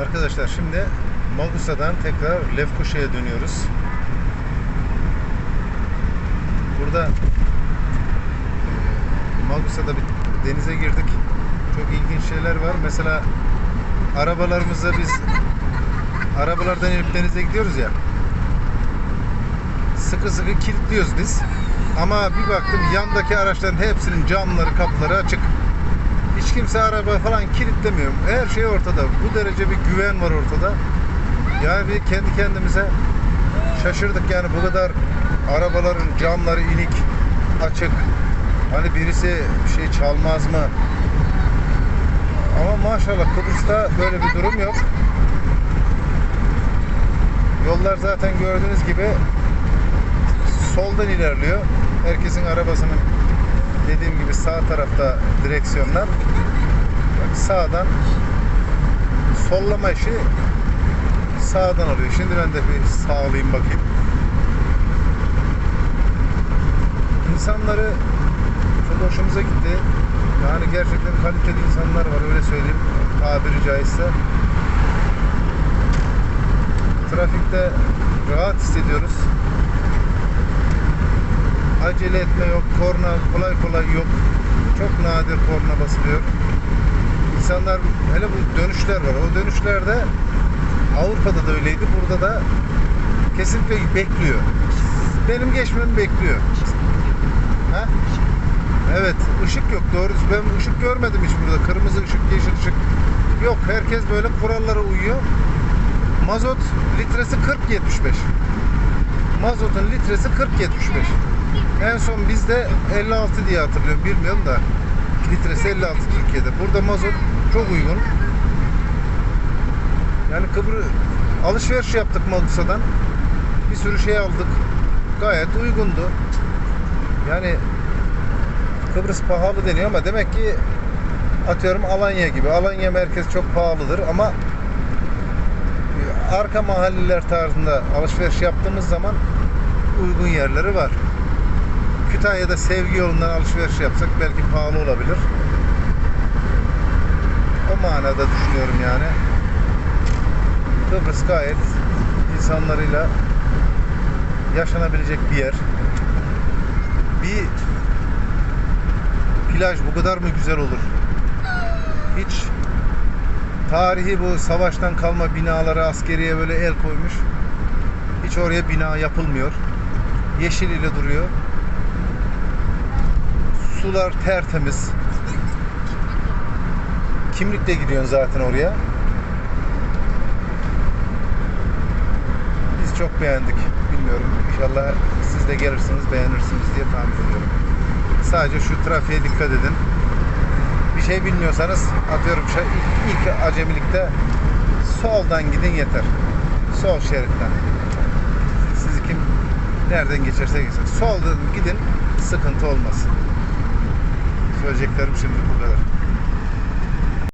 Arkadaşlar şimdi Magusa'dan tekrar Lefkoşa'ya dönüyoruz. Burada e, Magusa'da bir denize girdik. Çok ilginç şeyler var. Mesela arabalarımızı biz arabalardan inip denize gidiyoruz ya. Sıkı sıkı kilitliyoruz biz. Ama bir baktım yandaki araçların hepsinin camları, kapıları açık. Hiç kimse araba falan kilitlemiyor. Her şey ortada. Bu derece bir güven var ortada. Yani bir kendi kendimize şaşırdık yani bu kadar arabaların camları inik, açık. Hani birisi bir şey çalmaz mı? Ama maşallah Kıbrıs'ta böyle bir durum yok. Yollar zaten gördüğünüz gibi soldan ilerliyor. Herkesin arabasının dediğim gibi sağ tarafta direksiyonlar. Bak sağdan sollama işi sağdan alıyor. Şimdi ben de bir sağlayayım bakayım. İnsanları çok hoşumuza gitti. Yani gerçekten kaliteli insanlar var öyle söyleyeyim tabiri caizse. Trafikte rahat hissediyoruz. Acele etme yok, korna kolay kolay yok. Çok nadir korna basılıyor. İnsanlar hele bu dönüşler var. O dönüşlerde Avrupa'da da öyleydi. Burada da kesinlikle bekliyor. Benim geçmemi bekliyor. Ha? Evet, ışık yok doğru. Ben ışık görmedim hiç burada. Kırmızı ışık, yeşil ışık yok. Herkes böyle kurallara uyuyor. Mazot litresi 40-75. Mazotun litresi 40-75. En son bizde 56 diye hatırlıyorum. Bilmiyorum da litresi 56 Türkiye'de. Burada mazot çok uygun. Yani Kıbrıs alışveriş yaptık Magusa'dan. Bir sürü şey aldık. Gayet uygundu. Yani Kıbrıs pahalı deniyor ama demek ki atıyorum Alanya gibi. Alanya merkez çok pahalıdır ama arka mahalleler tarzında alışveriş yaptığımız zaman uygun yerleri var. Kütahya'da sevgi yolundan alışveriş yapsak belki pahalı olabilir. O manada düşünüyorum yani. Kıbrıs gayet insanlarıyla yaşanabilecek bir yer. Bir plaj bu kadar mı güzel olur? Hiç tarihi bu savaştan kalma binalara askeriye böyle el koymuş. Hiç oraya bina yapılmıyor. Yeşil ile duruyor. Sular tertemiz. Kimlikle gidiyorsun zaten oraya. Biz çok beğendik. Bilmiyorum. İnşallah siz de gelirsiniz beğenirsiniz diye tahmin ediyorum. Sadece şu trafiğe dikkat edin. Bir şey bilmiyorsanız atıyorum şey ilk, ilk acemilikte soldan gidin yeter. Sol şeritten. Sizi kim nereden geçerse geçsin. Soldan gidin sıkıntı olmaz. Söyleyeceklerim şimdi bu kadar.